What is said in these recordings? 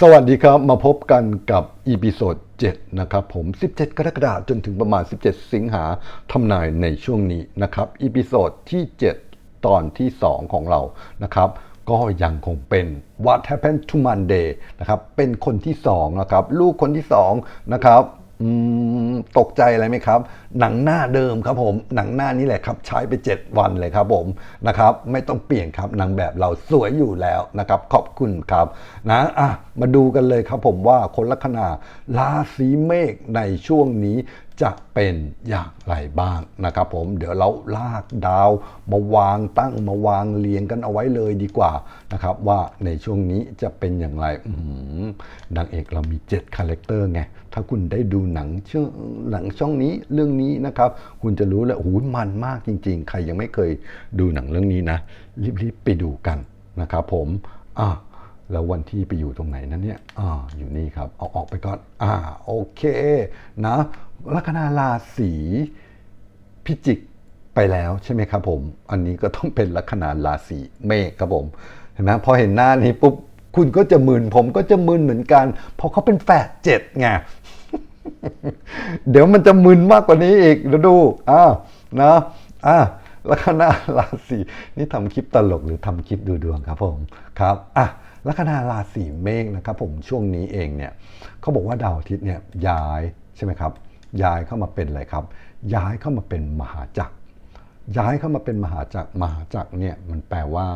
สวัสดีครับ มาพบกันกับอีพิโซด7นะครับผม 17 กรกฎาคมจนถึงประมาณ 17 สิงหาทำนายในช่วงนี้นะครับอีพิโซดที่ 7 ตอนที่ 2 ของเรานะครับ ก็ยังคงเป็น What Happened to Monday นะครับเป็นคนที่2นะครับลูกคนที่2นะครับ ตกใจอะไรไหมครับ หนังหน้าเดิมครับผม หนังหน้านี้แหละครับใช้ไป 7 วันเลยครับผมนะครับ ไม่ต้องเปลี่ยนครับหนังแบบเราสวยอยู่แล้วนะครับ ขอบคุณครับนะอะมาดูกันเลยครับผมว่าคนลัคนาราศีเมษในช่วงนี้ จะเป็นอย่างไรบ้างนะครับผมเดี๋ยวเราลากดาวมาวางตั้งมาวางเรียงกันเอาไว้เลยดีกว่านะครับว่าในช่วงนี้จะเป็นอย่างไรอื้อหือนางเอกเรามี 7 คาแรคเตอร์ไง ถ้าคุณได้ดูหนังช่อหนังช่องนี้เรื่องนี้นะครับ คุณจะรู้เลยโอ้โหมันมากจริง ๆ ใครยังไม่เคยดูหนังเรื่องนี้นะ รีบๆไปดูกันนะครับผมอะ แล้ววันที่ไปอยู่ตรงไหนนั้นเนี่ยอ่าอยู่นี่ครับ เอาออกไปก่อน อ่า โอเค นะลัคนาราศีพิจิกไปแล้วใช่ไหมครับผม อันนี้ก็ต้องเป็นลัคนาราศีเมษครับผม เห็นไหมพอเห็นหน้านี้ปุ๊บ คุณก็จะมึนผมก็จะมึนเหมือนกัน เพราะเขาเป็นแฝดเจ็ดไง เดี๋ยวมันจะมึนมากกว่านี้อีกเดี๋ยวดูอ่านะ อ่า ลัคนาราศีนี่ทำคลิปตลกหรือทำคลิปดูดวงครับผมครับอะลัคนาราศีเมษนะครับผมช่วงนี้เองเนี่ยเขาบอกว่าดาวอาทิตย์เนี่ยย้ายใช่ไหมครับ ย้ายเข้ามาเป็นอะไรครับ ย้ายเข้ามาเป็นมหาจักร ย้ายเข้ามาเป็นมหาจักรมหาจักรเนี่ยมันแปลว่า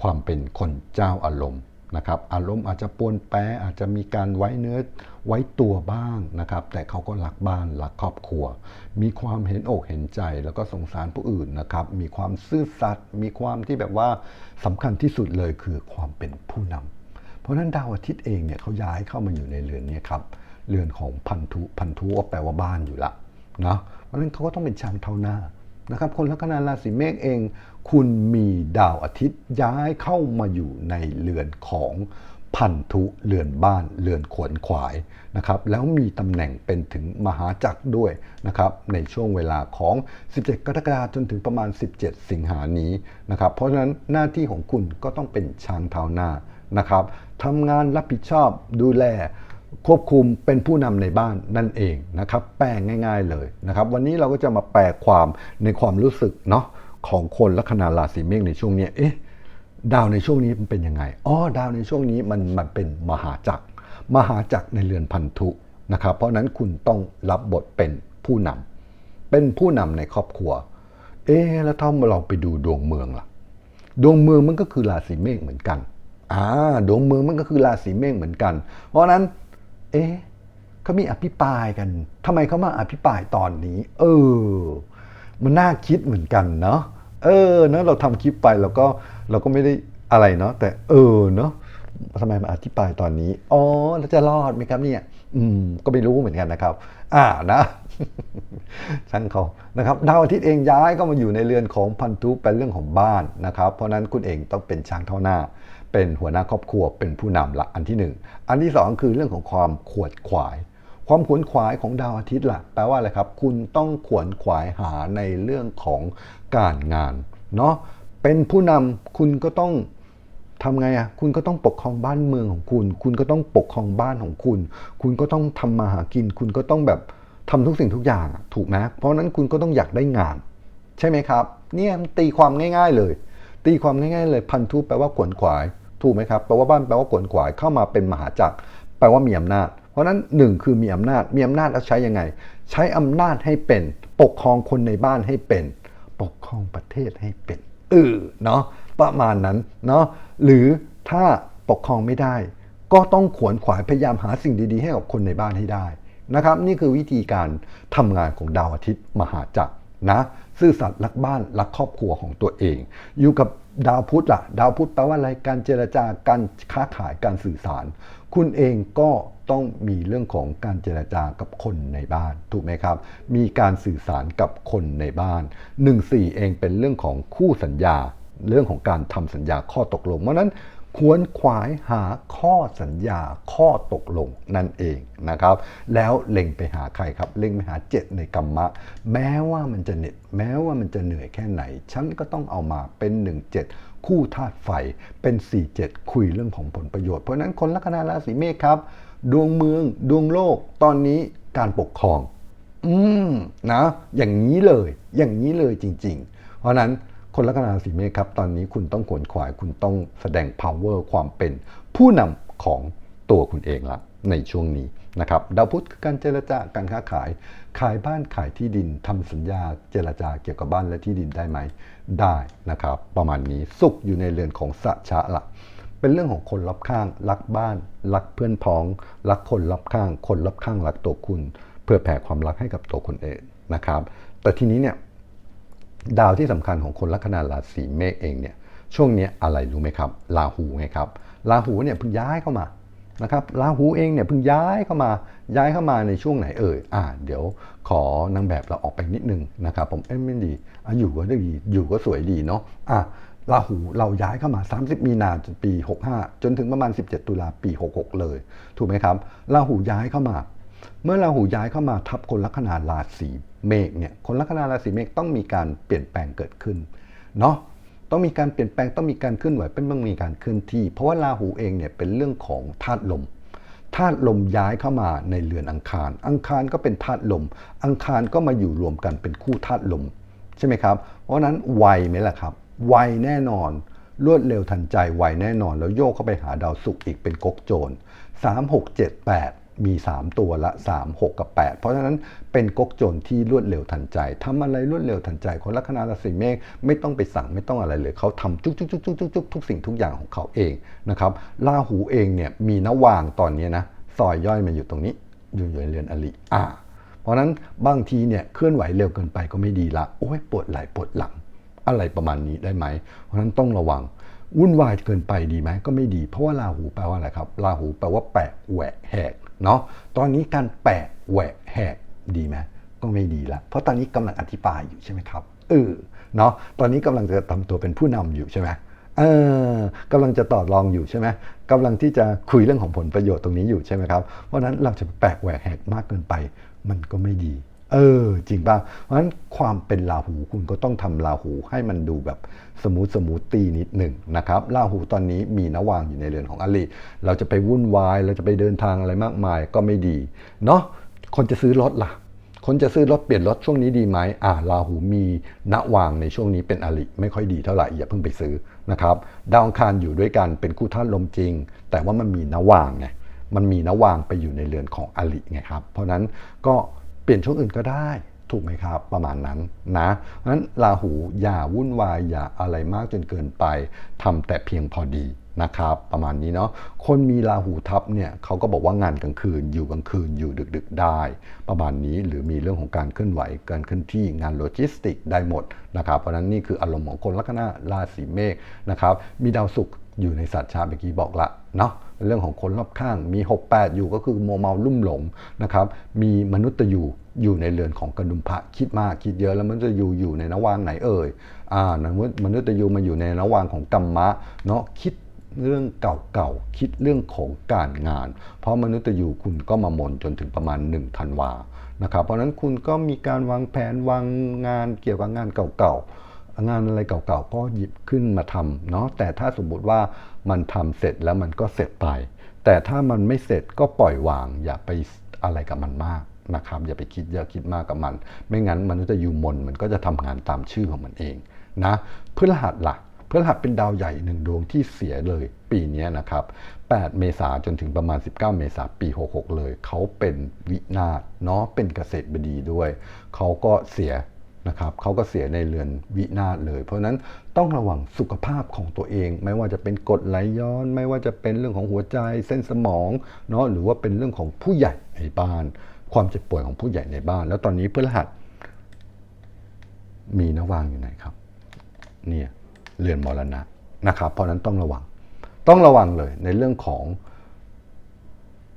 ความเป็นคนเจ้าอารมณ์ นะครับอารมณ์อาจจะปวนแปรอาจจะมีการไว้เนื้อไว้ตัวบ้างนะครับ แต่เขาก็รักบ้านรักครอบครัว มีความเห็นอกเห็นใจแล้วก็สงสารผู้อื่นนะครับ มีความซื่อสัตย์มีความที่แบบว่าสำคัญที่สุดเลยคือความเป็นผู้นำเพราะฉะนั้นดาวอาทิตย์เองเนี่ยเขาย้ายเข้ามาอยู่ในเรือนนี้ครับเรือนของพันธุพันธุก็แปลว่าบ้านอยู่ละเนาะเพราะฉะนั้นเขาก็ต้องเป็นช้างเท่าหน้า นะครับคนลัคนาราศีเมษเอง คุณมีดาวอาทิตย์ย้ายเข้ามาอยู่ในเรือนของพันธุเรือนบ้านเรือนขวนขวายนะครับแล้วมีตำแหน่งเป็นถึงมหาจักรด้วยนะครับในช่วงเวลาของ 17 กรกฎาคมจนถึงประมาณ 17 สิงหานี้นะครับเพราะฉะนั้นหน้าที่ของคุณก็ต้องเป็นช้างเท้าหน้านะครับทำงานรับผิดชอบดูแล ควบคุมเป็นผู้นำในบ้านนั่นเองนะครับแปลงง่าย ๆเลยนะครับ วันนี้เราก็จะมาแปลความในความรู้สึกเนาะของคนลัคนาราศีเมษในช่วงนี้เอ๊ะดาวในช่วงนี้มันเป็นยังไงอ๋อดาวในช่วงนี้มันมันเป็นมหาจักร มหาจักรในเรือนพันธุนะครับ เพราะนั้นคุณต้องรับบทเป็นผู้นำเป็นผู้นำในครอบครัว เอ๊ะแล้วถ้าเราไปดูดวงเมืองล่ะ ดวงเมืองมันก็คือราศีเมษเหมือนกันอ่าดวงเมืองมันก็คือราศีเมษเหมือนกัน เพราะนั้น เอ๊ะเขามีอภิปรายกันทำไมเขามาอภิปรายตอนนี้ เออ มันน่าคิดเหมือนกันเนาะเออเนาะเราทำคลิปไปเราก็เราก็ไม่ได้อะไรเนาะแต่เออเนาะทำไมมาอธิบายตอนนี้อ๋อแล้วจะรอดไหมครับเนี่ย อืม ก็ไม่รู้เหมือนกันนะครับ อ่านะช่างเขานะครับดาวอาทิตย์เองย้ายก็มาอยู่ในเรือนของพันธุเป็นเรื่องของบ้านนะครับ เพราะนั้นคุณเองต้องเป็นช้างเท่าหน้า เป็นหัวหน้าครอบครัวเป็นผู้นำละอันที่หนึ่งอันที่สองคือเรื่องของความขวดขวาย ความขวนขวายของดาวอาทิตย์ล่ะแปลว่าอะไรครับ คุณต้องขวนขวายหาในเรื่องของการงานเนาะเป็นผู้นำคุณก็ต้องทำไงอะคุณก็ต้องปกครองบ้านเมืองของคุณ คุณก็ต้องปกครองบ้านของคุณ คุณก็ต้องทำมาหากิน คุณก็ต้องแบบทำทุกสิ่งทุกอย่างถูกไหมเพราะฉะนั้นคุณก็ต้องอยากได้งาน ใช่ไหมครับ เนี่ยตีความง่าย ๆเลย ตีความง่าย ๆ เลยพันธุแปลว่าขวนขวาย ถูกไหมครับแปลว่าบ้านแปลว่าขวนขวายเข้ามาเป็นมหาจักรแปลว่ามีอำนาจ เพราะนั้นหนึ่งคือมีอำนาจมีอำนาจแล้วใช้ยังไง ใช้อำนาจให้เป็น ปกครองคนในบ้านให้เป็น ปกครองประเทศให้เป็นเออเนาะประมาณนั้นเนาะหรือถ้าปกครองไม่ได้ ก็ต้องขวนขวายพยายามหาสิ่งดีๆ ให้กับคนในบ้านให้ได้นะครับ นี่คือวิธีการทำงานของดาวอาทิตย์มหาจักรนะซื่อสัตย์รักบ้านรักครอบครัวของตัวเอง อยู่กับ ดาวพุธล่ะ ดาวพุธแปลว่าอะไรการเจรจาการค้าขายการสื่อสาร คุณเองก็ต้องมีเรื่องของการเจรจากับคนในบ้าน ถูกไหมครับ มีการสื่อสารกับคนในบ้าน 1-4 เองเป็นเรื่องของคู่สัญญา เรื่องของการทำสัญญาข้อตกลงเพราะนั้น ควรขวายหาข้อสัญญาข้อตกลงนั่นเองนะครับ แล้วเล็งไปหาใครครับ เล็งไปหาเจ็ดในกรรมะ แม้ว่ามันจะเหน็ดแม้ว่ามันจะเหนื่อยแค่ไหน ฉันก็ต้องเอามาเป็นหนึ่งเจ็ดคู่ธาตุไฟเป็น 4-7 คุยเรื่องของผลประโยชน์เพราะนั้นคนลัคนาราศีเมษครับ ดวงเมืองดวงโลกตอนนี้การปกครอง อืมนะ อย่างนี้เลย อย่างนี้เลยจริง ๆ เพราะนั้น คนลัคนาราศีเมษครับ ตอนนี้คุณต้องขวนขวาย คุณต้องแสดง power ความเป็นผู้นำของตัวคุณเองละในช่วงนี้นะครับดาวพุธคือการเจรจาการค้าขาย ขายบ้านขายที่ดินทำสัญญาเจรจาเกี่ยวกับบ้านและที่ดินได้ไหมได้นะครับ ประมาณนี้สุขอยู่ในเรือนของสัชะละเป็นเรื่องของคนรอบข้าง รักบ้าน รักเพื่อนพ้อง รักคนรอบข้าง คนรอบข้างรักตัวคุณ เพื่อแผ่ความรักให้กับตัวคนเองนะครับ แต่ทีนี้เนี่ย ดาวที่สำคัญของคนลัคนาราศีเมษเองเนี่ยช่วงนี้อะไรรู้ไหมครับราหูไงครับราหูเนี่ยเพิ่งย้ายเข้ามานะครับราหูเองเนี่ยเพิ่งย้ายเข้ามาย้ายเข้ามาในช่วงไหนเอ่ยอ่าเดี๋ยวขอนางแบบเราออกไปนิดนึงนะครับผมเอ้ไม่ดีอะอยู่ก็ดีอยู่ก็สวยดีเนาะอะราหูเราย้ายเข้ามา 30 มีนาจนปี 65 จนถึงประมาณ 17 ตุลาปี 66 เลย ถูกไหมครับราหูย้ายเข้ามา เมื่อราหูย้ายเข้ามาทับคนลัคนาราศีเมษเนี่ยคนลัคนาราศีเมษต้องมีการเปลี่ยนแปลงเกิดขึ้นเนาะต้องมีการเปลี่ยนแปลงต้องมีการเคลื่อนไหวเป็นต้องมีการเคลื่อนที่ เพราะว่าราหูเองเนี่ยเป็นเรื่องของธาตุลมธาตุลมย้ายเข้ามาในเรือนอังคาร อังคารก็เป็นธาตุลม อังคารก็มาอยู่รวมกันเป็นคู่ธาตุลมใช่ไหมครับ เพราะนั้นไวไหมล่ะครับ ไวแน่นอน รวดเร็วทันใจไวแน่นอน แล้วโยกเข้าไปหาดาวศุกร์อีกเป็นก๊กโจร3 6 7 8 มี 3 ตัวละ 3 6 กับ 8 เพราะฉะนั้นเป็นก๊กโจรที่รวดเร็วทันใจทำอะไรรวดเร็วทันใจคนลัคนาราศีเมษไม่ต้องไปสั่งไม่ต้องอะไรเลยเขาทำจุกจุกจุกจุกจุกจุกทุกสิ่งทุกอย่างของเขาเองนะครับราหูเองเนี่ยมีนวางตอนนี้นะซอยย่อยมาอยู่ตรงนี้อยู่ในเรือนอลิอ่าเพราะฉะนั้นบางทีเนี่ยเคลื่อนไหวเร็วเกินไปก็ไม่ดีละโอ้ยปวดไหล่ปวดหลัง อะไรประมาณนี้ได้ไหม เพราะฉะนั้นต้องระวังวุ่นวายเกินไปดีไหมก็ไม่ดี เพราะว่าราหูแปลว่าอะไรครับราหูแปลว่าแปะแหวกแหก เนาะตอนนี้การแปะแหวกแหกดีไหมก็ไม่ดีละเพราะตอนนี้กำลังอธิบายอยู่ใช่ไหมครับเออเนาะตอนนี้กำลังจะทำตัวเป็นผู้นำอยู่ใช่ไหมเออกำลังจะต่อรองอยู่ใช่ไหมกำลังที่จะคุยเรื่องของผลประโยชน์ตรงนี้อยู่ใช่ไหมครับเพราะฉะนั้นเราจะแปลกแหวกแหกมากเกินไป มันก็ไม่ดี เออ จริงป่ะ เพราะฉะนั้นความเป็นราหูคุณก็ต้องทำราหูให้มันดูแบบสมูทสมูทตีนิดหนึ่งนะครับราหูตอนนี้มีนวางอยู่ในเรือนของอลิเราจะไปวุ่นวาย เราจะไปเดินทางอะไรมากมายก็ไม่ดี เนาะคนจะซื้อรถล่ะ คนจะซื้อรถเปลี่ยนรถช่วงนี้ดีไหมอ่าราหูมีณวางในช่วงนี้เป็นอลิไม่ค่อยดีเท่าไหร่อย่าเพิ่งไปซื้อนะครับดาวอังคารอยู่ด้วยกันเป็นคู่ธาตุลมจริง แต่ว่ามันมีณวางไงมันมีณวางไปอยู่ในเรือนของอลิไงครับ เพราะฉะนั้นก็ เปลี่ยนช่วงอื่นก็ได้ถูกไหมครับ ประมาณนั้นนะเพราะฉะนั้นราหูอย่าวุ่นวายอย่าอะไรมากจนเกินไปทำแต่เพียงพอดีนะครับประมาณนี้เนาะคนมีราหูทับเนี่ยเขาก็บอกว่างานกลางคืนอยู่กลางคืนอยู่ดึก ๆ ได้ ประมาณนี้หรือมีเรื่องของการเคลื่อนไหวการเคลื่อนที่งานโลจิสติกได้หมดนะครับเพราะฉะนั้นนี่คืออารมณ์ของคนลัคนาราศีเมษนะครับมีดาวศุกร์อยู่ในสัตว์ชาเมื่อกี้บอกละ เนาะเรื่องของคนรอบข้างมี 68 อยู่ก็คือโมเมาลุ่มหลงนะครับมีมนุษย์ตอยู่อยู่ในเรือนของกระดุมพระคิดมากคิดเยอะแล้วมันจะอยู่อยู่ในนวางไหนเอ่ยอ่ามนุษย์ตอยู่มาอยู่ในนวางของกรรมะเนาะคิดเรื่องเก่าๆ คิดเรื่องของการงาน เพราะมนุษย์อยู่คุณก็มามนจนถึงประมาณ1ธันวานะครับเพราะนั้นคุณก็มีการวางแผนวางงานเกี่ยวกับงานเก่าๆงานอะไรเก่าๆ ก็หยิบขึ้นมาทำเนาะแต่ถ้าสมมติว่า มันทำเสร็จแล้วมันก็เสร็จไป แต่ถ้ามันไม่เสร็จก็ปล่อยวาง อย่าไปอะไรกับมันมากนะครับ อย่าไปคิดเยอะคิดมากกับมัน ไม่งั้นมันุษย์อยู่มนมันก็จะทำงานตามชื่อของมันเองนะพฤหัสล่ะพฤหัสเป็นดาวใหญ่หนึ่งดวงที่เสียเลยปีนี้นะครับ 8 เมษาจนถึงประมาณ 19 เมษาปี 66 เลย เขาเป็นวินาศเนาะเป็นเกษตรบดีด้วย เขาก็เสีย นะครับเขาก็เสียในเรือนวินาศเลย เพราะนั้นต้องระวังสุขภาพของตัวเอง ไม่ว่าจะเป็นกรดไหลย้อน ไม่ว่าจะเป็นเรื่องของหัวใจเส้นสมองเนาะหรือว่าเป็นเรื่องของผู้ใหญ่ในบ้าน ความเจ็บป่วยของผู้ใหญ่ในบ้าน แล้วตอนนี้พฤหัสมีนวางอยู่ไหนครับเนี่ยเรือนมรณะนะครับเพราะนั้นต้องระวัง ต้องระวังเลยในเรื่องของ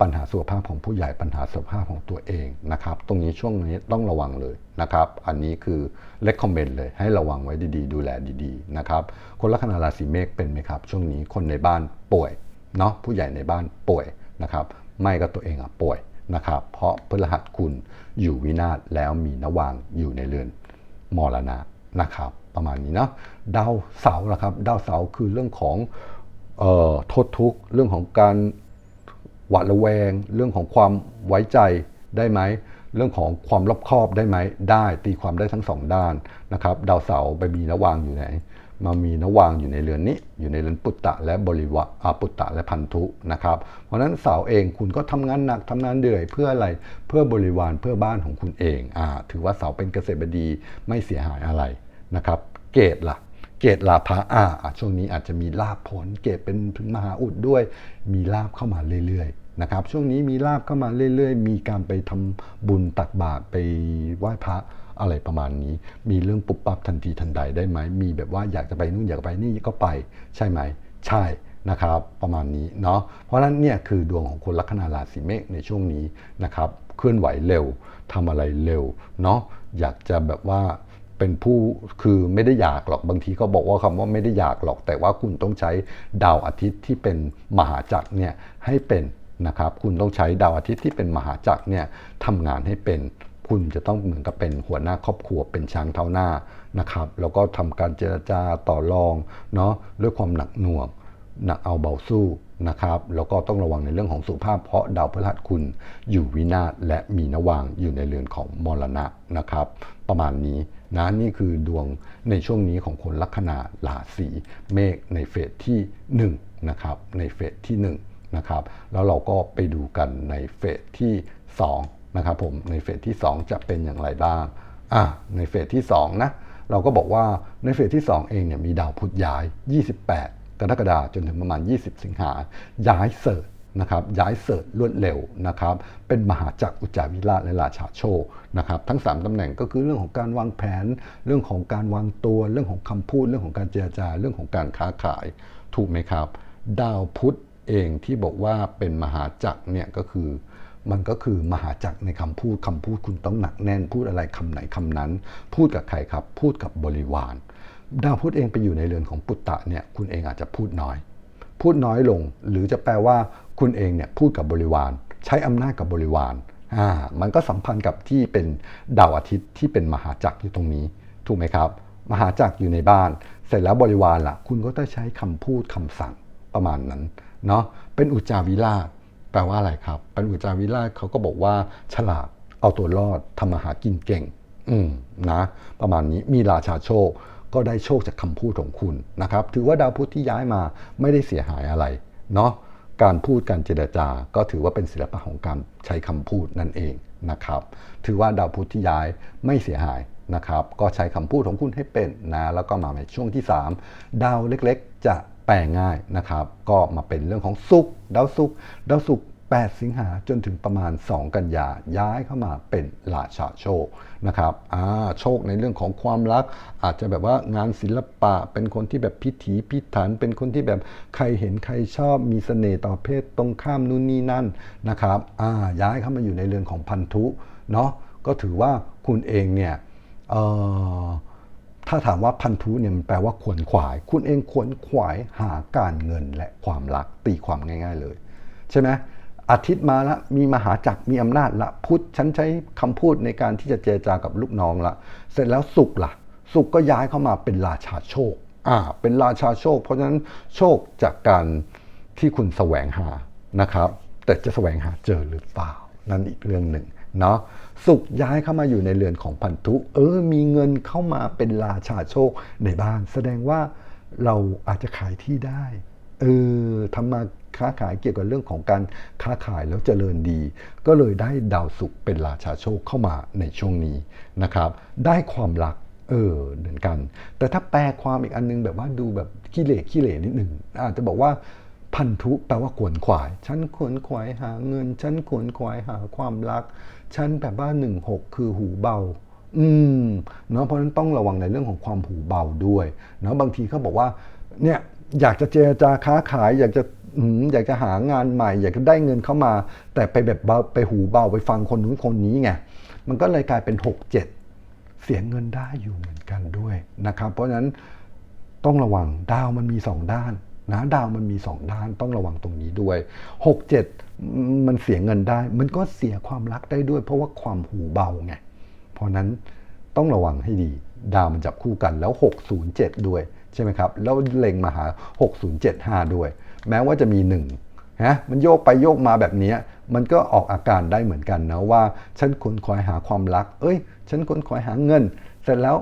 ปัญหาสุขภาพของผู้ใหญ่ปัญหาสุขภาพของตัวเองนะครับ ตรงนี้ช่วงนี้ต้องระวังเลยนะครับ อันนี้คือเล c คอมเมนต์เลยให้ระวังไว้ดีๆ ดูแลดีๆนะครับ คนลัคนาราศีเมษเป็นไหมครับ ช่วงนี้คนในบ้านป่วยเนาะผู้ใหญ่ในบ้านป่วยนะครับไม่ก็ตัวเองอะป่วยนะครับ เพราะพฤหัสคุณอยู่วินาศแล้วมีนวางอยู่ในเรือนมรณะนะครับ ประมาณนี้เนาะดาวเสาร์ละครับดาวเสาร์คือเรื่องของเอ่อโทษทุกข์เรื่องของการ หวาดระแวง เรื่องของความไว้ใจได้ไหม เรื่องของความรอบคอบได้ไหม ได้ตีความได้ทั้งสองด้านนะครับ ดาวเสาร์ไปมีนวางอยู่ไหน มามีนวางอยู่ในเรือนนี้ อยู่ในเรือนปุตตะและบริวะอาปุตตะและพันธุนะครับ เพราะฉะนั้นเสาเองคุณก็ทำงานหนักทำงานเหนื่อยเพื่ออะไร เพื่อบริวารเพื่อบ้านของคุณเองอ่าถือว่าเสาเป็นเกษตรบดีไม่เสียหายอะไรนะครับ เกตล่ะ เกตลาภะอ่าอะช่วงนี้อาจจะมีลาภผล เกตเป็นถึงมหาอุดด้วย มีลาภเข้ามาเรื่อยๆนะครับ ช่วงนี้มีลาภเข้ามาเรื่อยๆ มีการไปทำบุญตักบาตรไปไหว้พระอะไรประมาณนี้ มีเรื่องปุบปับทันทีทันใดได้ไหม มีแบบว่าอยากจะไปนู่นอยากไปนี่ก็ไปใช่ไหม ใช่นะครับประมาณนี้เนาะเพราะฉะนั้นเนี่ยคือดวงของคนลัคนาราศีเมษในช่วงนี้นะครับเคลื่อนไหวเร็วทำอะไรเร็วเนาะอยากจะแบบว่า เป็นผู้คือไม่ได้อยากหรอกบางทีก็บอกว่าคำว่าไม่ได้อยากหรอก แต่ว่าคุณต้องใช้ดาวอาทิตย์ที่เป็นมหาจักรเนี่ยให้เป็นนะครับ คุณต้องใช้ดาวอาทิตย์ที่เป็นมหาจักรเนี่ยทำงานให้เป็น คุณจะต้องเหมือนกับเป็นหัวหน้าครอบครัวเป็นช้างเท้าหน้านะครับ แล้วก็ทำการเจรจาต่อรองเนาะด้วยความหนักหน่วง หนักเอาเบาสู้นะครับ แล้วก็ต้องระวังในเรื่องของสุขภาพเพราะดาวพฤหัสคุณอยู่วินาศและมีนวางอยู่ในเรือนของมรณะนะครับ ประมาณนี้นะนี่คือดวงในช่วงนี้ของคนลัคนาราศีเมษในเฟสที่1นะครับในเฟสที่1นะครับแล้วเราก็ไปดูกันในเฟสที่2นะครับผมในเฟสที่ 2 จะเป็นอย่างไรบ้างอะในเฟสที่2นะเราก็บอกว่าในเฟสที่ 2 เองเนี่ยมีดาวพุธย้าย 28 กรกฎาจนถึงประมาณ 20 สิงหาย้ายเสิร์นะครับย้ายเสิร์รวดเร็วนะครับเป็นมหาจักรอุจจาวิราชและราชาโชคนะครับทั้ง 3ตำแหน่งก็คือเรื่องของการวางแผน เรื่องของการวางตัว เรื่องของคำพูด เรื่องของการเจรจา เรื่องของการค้าขายถูกไหมครับ ดาวพุธเองที่บอกว่าเป็นมหาจักรเนี่ยก็คือมันก็คือมหาจักรในคำพูดคำพูดคุณต้องหนักแน่นพูดอะไรคำไหนคำนั้น พูดกับใครครับ พูดกับบริวาร ดาวพุธเองไปอยู่ในเรือนของปุตตะเนี่ยคุณเองอาจจะพูดน้อย พูดน้อยลงหรือจะแปลว่าคุณเองเนี่ยพูดกับบริวาร ใช้อำนาจกับบริวารอ่ามันก็สัมพันธ์กับที่เป็นดาวอาทิตย์ที่เป็นมหาจักรอยู่ตรงนี้ ถูกไหมครับ มหาจักรอยู่ในบ้าน เสร็จแล้วบริวารล่ะ คุณก็ต้องใช้คำพูดคำสั่งประมาณนั้นเนาะเป็นอุจจาวิราชแปลว่าอะไรครับ เป็นอุจจาวิราชเขาก็บอกว่า ฉลาดเอาตัวรอดทำมาหากินเก่ง อืมนะ ประมาณนี้มีราชาโชคก็ได้โชคจากคำพูดของคุณนะครับ ถือว่าดาวพุธที่ย้ายมาไม่ได้เสียหายอะไรเนาะการพูดการเจรจาก็ถือว่าเป็นศิลปะของการใช้คำพูดนั่นเองนะครับ ถือว่าดาวพุธที่ย้ายไม่เสียหายนะครับ ก็ใช้คำพูดของคุณให้เป็นนะ แล้วก็มาในช่วงที่ 3 ดาวเล็กๆ จะแปลง่ายนะครับ ก็มาเป็นเรื่องของสุขดาวสุขดาวสุข 8 สิงหาจนถึงประมาณ 2 กันยาย้ายเข้ามาเป็นราชาโชคนะครับอ่าโชคในเรื่องของความรัก อาจจะแบบว่างานศิลปะเป็นคนที่แบบพิถีพิถัน เป็นคนที่แบบใครเห็นใครชอบมีเสน่ห์ต่อเพศตรงข้ามนู่นนี่นั่นนะครับอ่าย้ายเข้ามาอยู่ในเรือนของพันธุเนาะก็ถือว่าคุณเองเนี่ยเอ่อถ้าถามว่าพันธุเนี่ยมันแปลว่าขวนขวาย คุณเองขวนขวายหาการเงินและความรักตีความง่าย ๆ เลย ใช่ไหม อาทิตย์มาละมีมหาจักรมีอำนาจละพุธฉันใช้คำพูดในการที่จะเจรจากับลูกน้องละเสร็จแล้วสุกละสุกก็ย้ายเข้ามาเป็นราชาโชคอ่าเป็นราชาโชค เพราะฉะนั้นโชคจากการที่คุณแสวงหานะครับ แต่จะแสวงหาเจอหรือเปล่า นั่นอีกเรื่องหนึ่งเนาะสุขย้ายเข้ามาอยู่ในเรือนของพันธุ เออ มีเงินเข้ามาเป็นราชาโชคในบ้าน แสดงว่าเราอาจจะขายที่ได้ เออทำมา ค้าขายเกี่ยวกับเรื่องของการค้าขายแล้วเจริญดี ก็เลยได้ดาวศุกร์เป็นราชาโชคเข้ามาในช่วงนี้นะครับ ได้ความรักเออเหมือนกัน แต่ถ้าแปลความอีกอันนึงแบบว่าดูแบบขี้เหร่ขี้เหร่นิดหนึ่งอาจจะบอกว่าพันธุแปลว่าขวนขวาย ฉันขวนขวายหาเงิน ฉันขวนขวายหาความรัก ฉันแบบว่าหนึ่งหกคือหูเบา อืม เนาะเพราะฉะนั้นต้องระวังในเรื่องของความหูเบาด้วย เนาะบางทีเขาบอกว่า เนี่ย อยากจะเจรจาค้าขาย อยากจะอยากจะหางานใหม่ อยากจะได้เงินเข้ามา แต่ไปแบบเบาไปหูเบาไปฟังคนนู้นคนนี้ไงมันก็เลยกลายเป็นหกเจ็ดเสียเงินได้อยู่เหมือนกันด้วยนะครับ เพราะฉะนั้นต้องระวังดาวมันมีสองด้านนะดาวมันมีสองด้านต้องระวังตรงนี้ด้วยหกเจ็ดมันเสียเงินได้ มันก็เสียความรักได้ด้วย เพราะว่าความหูเบาไงเพราะนั้นต้องระวังให้ดี ดาวมันจับคู่กันแล้ว 607 ด้วย ใช่ไหมครับ แล้วเล็งมาหา 6075 ด้วย แม้ว่าจะมี1ฮะมันโยกไปโยกมาแบบนี้ มันก็ออกอาการได้เหมือนกันนะว่า ฉันคนคอยหาความรัก เอ้ย ฉันคนคอยหาเงิน เสร็จแล้ว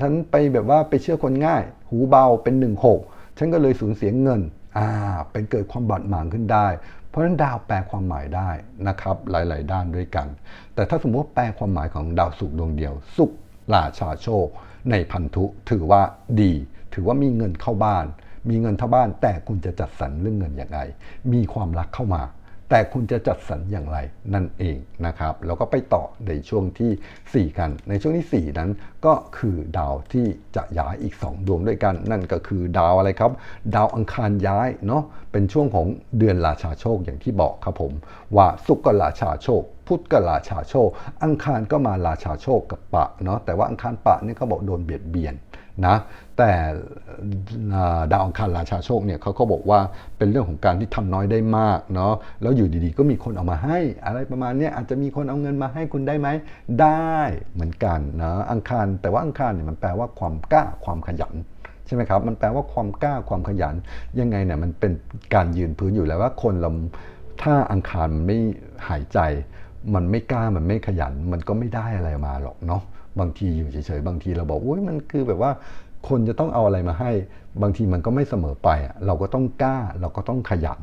ฉันไปแบบว่าไปเชื่อคนง่าย หูเบาเป็น 16 ฉันก็เลยสูญเสียเงินอ่าเป็นเกิดความบาดหมางขึ้นได้เพราะฉะนั้นดาวแปลความหมายได้นะครับหลาย ๆ ด้านด้วยกัน แต่ถ้าสมมติว่าแปลความหมายของดาวศุกร์ดวงเดียวศุกร์ราชาโชค ในพันธุถือว่าดี ถือว่ามีเงินเข้าบ้าน มีเงินเข้าบ้าน แต่คุณจะจัดสรรเรื่องเงินอย่างไรมีความรักเข้ามา แต่คุณจะจัดสรรอย่างไรนั่นเองนะครับแล้วก็ไปต่อในช่วงทีสี่4 กัน ในช่วงที่ 4 นั้นก็คือดาวที่จะย้ายอีก 2 ดวงด้วยกัน นั่นก็คือดาวอะไรครับ ดาวอังคารย้ายเนาะเป็นช่วงของเดือนราชาโชคอย่างที่บอกครับผมว่าศุกร์ก็ราชาโชคพุธก็ราชาโชค อังคารก็มาราชาโชคกับปะเนาะแต่ว่าอังคารปะนี่เขาบอกโดนเบียดเบียนนะ แต่ดาวอังคารราชาโชคเนี่ยเขาก็บอกว่าเป็นเรื่องของการที่ทำน้อยได้มากเนาะแล้วอยู่ดีๆ ก็มีคนเอามาให้ อะไรประมาณนี้อาจจะมีคนเอาเงินมาให้คุณได้ไหมได้เหมือนกันนะอังคาร แต่ว่าอังคารเนี่ยมันแปลว่าความกล้าความขยันใช่ไหมครับ มันแปลว่าความกล้าความขยัน ยังไงเนี่ยมันเป็นการยืนพื้นอยู่แล้วว่าคนเราถ้าอังคารมันไม่หายใจ มันไม่กล้ามันไม่ขยัน มันก็ไม่ได้อะไรมาหรอกเนาะบางทีอยู่เฉยๆ บางทีเราบอกโอ้ยมันคือแบบว่า คนจะต้องเอาอะไรมาให้ บางทีมันก็ไม่เสมอไปอะเราก็ต้องกล้า เราก็ต้องขยัน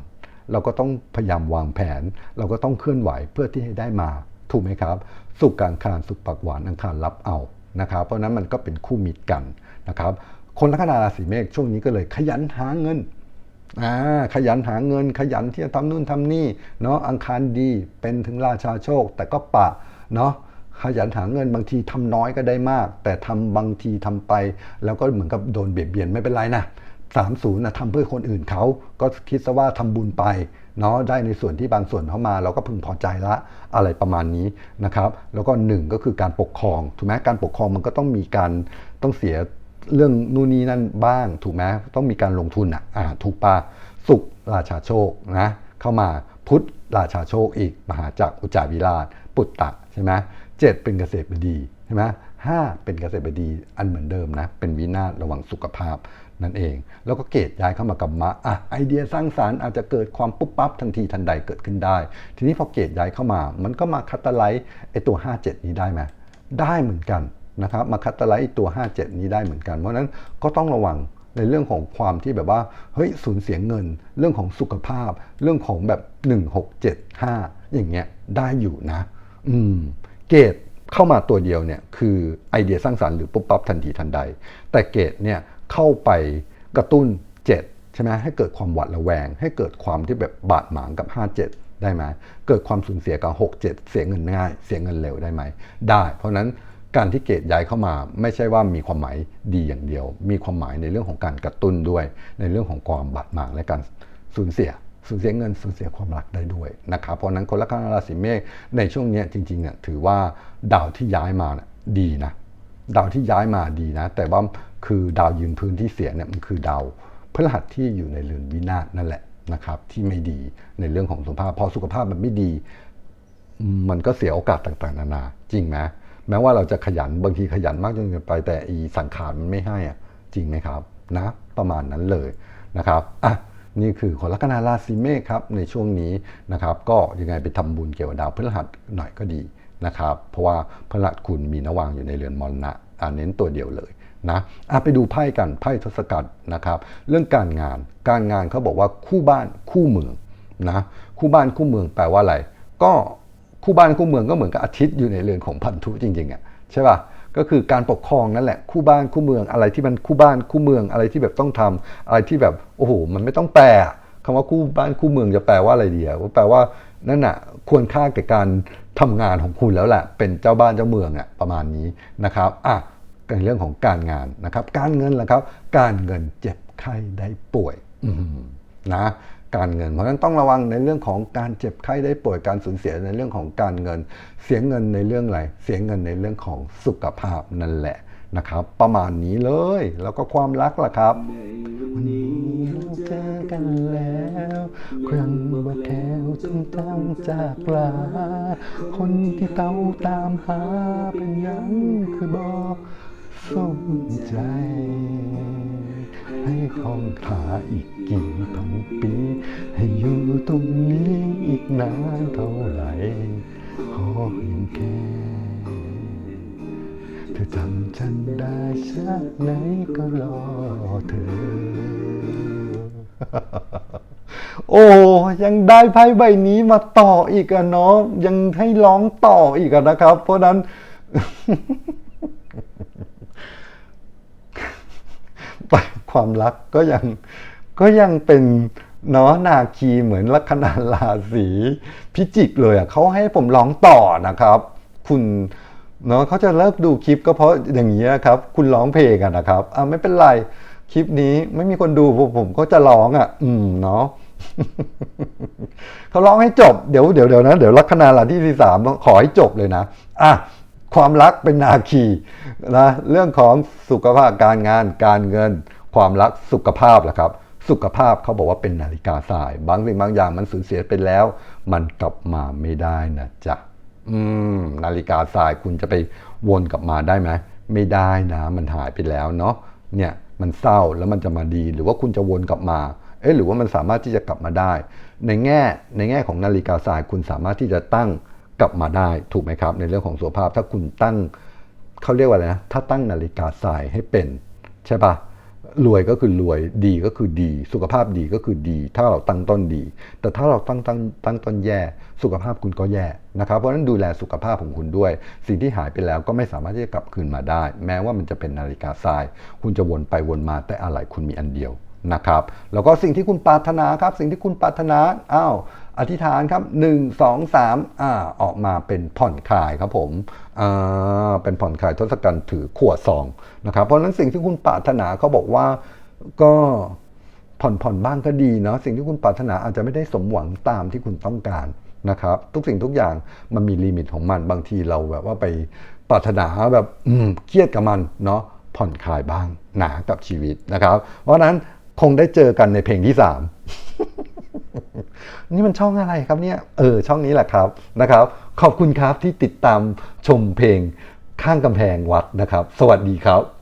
เราก็ต้องพยายามวางแผน เราก็ต้องเคลื่อนไหวเพื่อที่ให้ได้มา ถูกไหมครับ สุกกลางคารสุกปักหวานอังคารรับเอานะครับ เพราะฉะนั้นมันก็เป็นคู่มิตรกันนะครับ คนลัคนาราศีเมษช่วงนี้ก็เลยขยันหาเงินอ่าขยันหาเงินขยันที่จะทำนู่นทำนี่เนาะอังคารดีเป็นถึงราชาโชค แต่ก็ปะเนาะ ขยันหาเงินบางทีทำน้อยก็ได้มาก แต่ทำบางทีทำไป แล้วก็เหมือนกับโดนเบียดเบียนไม่เป็นไรนะ30นะทำเพื่อคนอื่นเขาก็คิดซะว่าทำบุญไปเนาะได้ในส่วนที่บางส่วนเข้ามา เราก็พึงพอใจละอะไรประมาณนี้นะครับ แล้วก็หนึ่งก็คือการปกครองถูกไหมการปกครองมันก็ต้องมีการต้องเสียเรื่องนู่นนี่นั่นบ้าง ถูกไหมต้องมีการลงทุนอะอ่าถูกปะสุขราชาโชคนะเข้ามาพุทธราชาโชคอีกมหาจักรอุจจาวิราช ปุตตะใช่ไหม เจ็ดเป็นเกษตรบดีใช่ไหมห้าเป็นเกษตรบดีอันเหมือนเดิมนะเป็นวินาศระวังสุขภาพนั่นเอง แล้วก็เกตย้ายเข้ามากับมะอะไอเดียสร้างสารรค์อาจจะเกิดความปุ๊บปั๊บทันทีทันใดเกิดขึ้นได้ ทีนี้พอเกตย้ายเข้ามา มันก็มาคัตตไลท์ไอตัว 57 นี้ได้ไหมได้เหมือนกันนะครับมาคัตตไลท์ตัว 57 นี้ได้เหมือนกัน เพราะฉะนั้นก็ต้องระวังในเรื่องของความที่แบบว่าเฮ้ยสูญเสียเงิน เรื่องของสุขภาพ เรื่องของแบบ 1 6 7 5 อย่างเงี้ยได้อยู่นะ อืม เกตเข้ามาตัวเดียวเนี่ยคือไอเดียสร้างสรรค์หรือปุ๊บปั๊บทันทีทันใด แต่เกตเนี่ยเข้าไปกระตุ้น 7 ใช่ไหมให้เกิดความหวาดระแวง ให้เกิดความที่แบบบาดหมางกับ 57 ได้ไหมเกิดความสูญเสียกับ 67 เสียเงินง่าย เสียเงินเร็วได้ไหมได้ เพราะนั้นการที่เกตย้ายเข้ามาไม่ใช่ว่ามีความหมายดีอย่างเดียว มีความหมายในเรื่องของการกระตุ้นด้วย ในเรื่องของความบาดหมางและการสูญเสีย สูญเสียเงินสูญเสียความรักได้ด้วยนะครับเพราะนั้นคนลัคนาราศีเมษในช่วงนี้จริงๆเนี่ยถือว่าดาวที่ย้ายมาน่ะดีนะดาวที่ย้ายมาดีนะ แต่ว่าคือดาวยืนพื้นที่เสียเนี่ยมันคือดาวพฤหัสที่อยู่ในเรือนวินาศนั่นแหละนะครับที่ไม่ดีในเรื่องของสุขภาพ พอสุขภาพมันไม่ดี มันก็เสียโอกาสต่างๆ นานา จริงไหมแม้ว่าเราจะขยันบางทีขยันมากจนเกินไปแต่อีสังขารมันไม่ให้อะจริงไหมครับนะ ประมาณนั้นเลยนะครับอะ นี่คือคนลัคนาราศีเมษครับในช่วงนี้นะครับก็ยังไงไปทำบุญเกี่ยวกับดาวพฤหัสหน่อยก็ดีนะครับเพราะว่าพฤหัสคุณมีนวางอยู่ในเรือนมรณะอ่าเน้นตัวเดียวเลยนะอะไปดูไพ่กันไพ่ทศกัณฐ์นะครับเรื่องการงานการงานเขาบอกว่าคู่บ้านคู่เมืองนะคู่บ้านคู่เมืองแปลว่าอะไร ก็คู่บ้านคู่เมืองก็เหมือนกับอาทิตย์อยู่ในเรือนของพันธุจริงๆอะใช่ป่ะ ก็คือการปกครองนั่นแหละคู่บ้านคู่เมืองอะไรที่มันคู่บ้านคู่เมืองอะไรที่แบบต้องทำอะไรที่แบบโอ้โหมันไม่ต้องแปลอะคำว่าคู่บ้านคู่เมืองจะแปลว่าอะไรดีอะว่าแปลว่านั่นน่ะควรค่าแก่การทำงานของคุณแล้วแหละเป็นเจ้าบ้านเจ้าเมืองอะประมาณนี้นะครับอะในเรื่องของการงานนะครับ การเงินล่ะครับ การเงินเจ็บไข้ได้ป่วยนะ การเงิน เพราะฉะนั้นต้องระวังในเรื่องของการเจ็บไข้ได้ป่วยการสูญเสียในเรื่องของการเงิน เสียเงินในเรื่องอะไรเสียเงินในเรื่องของสุขภาพนั่นแหละนะครับ ประมาณนี้เลย แล้วก็ความรักล่ะครับวันนี้เราเจอกันแล้ว ครั้งบ่แก้วจึงต้องจากลาคนที่เต้าตามหาเป็นหยังคือบอกสมใจ ให้คองขาอีก กี่พันปี ให้อยู่ตรงนี้อีกนานเท่าไหร่ขอเพียงแค่เธอจำฉันได้ชาติไหนก็รอเธอ โอ้ยังได้ไพ่ใบนี้มาต่ออีกอะเนาะยังให้ร้องต่ออีกอะนะครับ เพราะฉะนั้นไปความรักก็ยัง ก็ยังเป็นเนาะนาคีเหมือนลัคนาราศีพิจิกเลยอะเขาให้ผมร้องต่อนะครับ คุณเนาะเขาจะเลิกดูคลิปก็เพราะอย่างนี้นะครับ คุณร้องเพลงอะนะครับอ่าไม่เป็นไรคลิปนี้ไม่มีคนดูผมผมก็จะร้องอะ อืมเนาะเขาร้องให้จบเดี๋ยวเดี๋ยวเดี๋ยวนะเดี๋ยวลัคนาราที่ที่สามขอให้จบเลยนะอะความรักเป็นนาคีนะเรื่องของสุขภาพการงานการเงิน ความรักสุขภาพแหละครับ สุขภาพเขาบอกว่าเป็นนาฬิกาทราย บางสิ่งบางอย่างมันสูญเสียไปแล้ว มันกลับมาไม่ได้นะจ๊ะอืมนาฬิกาทรายคุณจะไปวนกลับมาได้ไหมไม่ได้นะ มันหายไปแล้วเนาะเนี่ยมันเศร้าแล้วมันจะมาดี หรือว่าคุณจะวนกลับมาเอ๊ะหรือว่ามันสามารถที่จะกลับมาได้ ในแง่ในแง่ของนาฬิกาทรายคุณสามารถที่จะตั้งกลับมาได้ถูกไหมครับ ในเรื่องของสุขภาพถ้าคุณตั้งเขาเรียกว่าอะไรนะถ้าตั้งนาฬิกาทรายให้เป็น ใช่ปะ รวยก็คือรวยดีก็คือดี สุขภาพดีก็คือดี ถ้าเราตั้งต้นดี แต่ถ้าเราตั้งตั้งตั้งต้นแย่สุขภาพคุณก็แย่นะครับเพราะฉะนั้นดูแลสุขภาพของคุณด้วย สิ่งที่หายไปแล้วก็ไม่สามารถที่จะกลับคืนมาได้ แม้ว่ามันจะเป็นนาฬิกาทราย คุณจะวนไปวนมาแต่อะไรคุณมีอันเดียว นะครับ แล้วก็สิ่งที่คุณปรารถนาครับ สิ่งที่คุณปรารถนาอ้าวอธิษฐานครับ 1 2 3อ่าออกมาเป็นผ่อนคลายครับผมอ่าเป็นผ่อนคลายทศกัณฐ์ถือขวดซองนะครับ เพราะฉะนั้นสิ่งที่คุณปรารถนาเขาบอกว่าก็ผ่อนผ่อนบ้างก็ดีเนาะสิ่งที่คุณปรารถนาอาจจะไม่ได้สมหวังตามที่คุณต้องการนะครับ ทุกสิ่งทุกอย่างมันมีลิมิตของมันบางทีเราแบบว่าไปปรารถนาแบบอืมเครียดกับมันเนาะผ่อนคลายบ้างหนากับชีวิตนะครับ เพราะฉะนั้น คงได้เจอกันในเพลงที่สามนี่มันช่องอะไรครับเนี่ย เออ ช่องนี้แหละครับนะครับ ขอบคุณครับที่ติดตามชมเพลงข้างกำแพงวัดนะครับ สวัสดีครับ